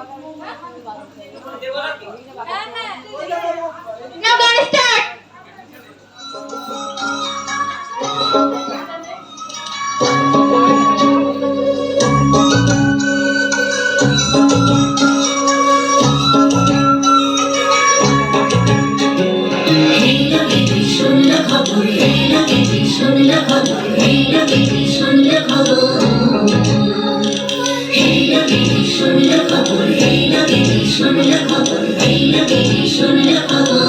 Now gotta start. Hey, look at me, show me the cover. Hey, look at me, show me the cover. Hey, look at me. শুনলে খবর এই লোকে শুনলে খবর।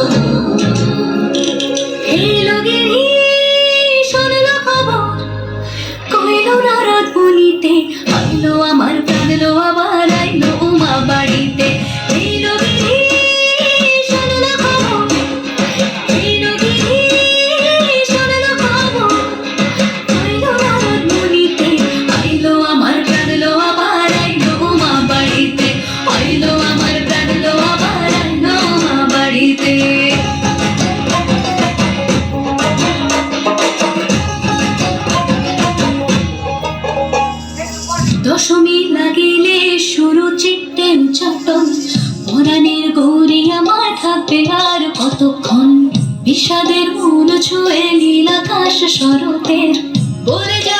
আমার নির্যাতন পরাণের গৌরী আমার থাকবে আর কতক্ষণ? বিষাদের মূল ছুঁয়ে নীল আকাশ শরতের বলে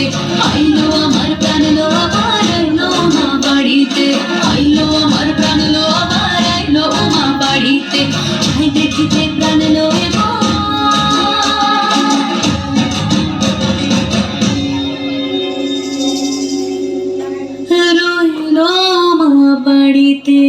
বাড়িতে। আইলো আমার প্রাণ লো আবার আইলো মা বাড়িতে। আইলো আমার প্রাণ লো আবার আইলো মা বাড়িতে। মা বাড়িতে।